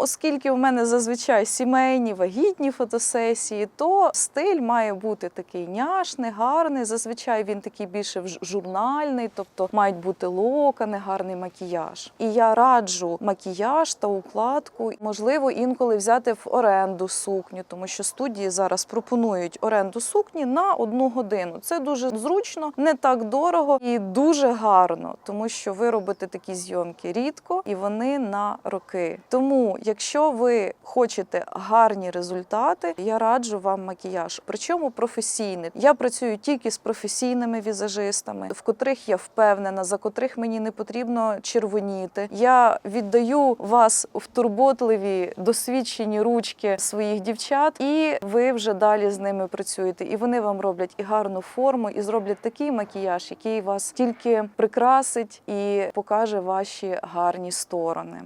Оскільки у мене зазвичай сімейні вагітні фотосесії, то стиль має бути такий няшний, гарний. Зазвичай він такий більше журнальний, тобто мають бути локони, гарний макіяж. І я раджу макіяж та укладку. Можливо, інколи взяти в оренду сукню, тому що студії зараз пропонують оренду сукні на одну годину. Це дуже зручно, не так дорого і дуже гарно, тому що ви робите такі зйомки рідко і вони на роки. Тому, якщо ви хочете гарні результати, я раджу вам макіяж. Причому професійний. Я працюю тільки з професійними візажистами, в котрих я впевнена, за котрих мені не потрібно червоніти. Я віддаю вас в турботливі досвідчені ручки своїх дівчат, і ви вже далі з ними працюєте. І вони вам роблять і гарну форму, і зроблять такий макіяж, який вас тільки прикрасить і покаже ваші гарні сторони.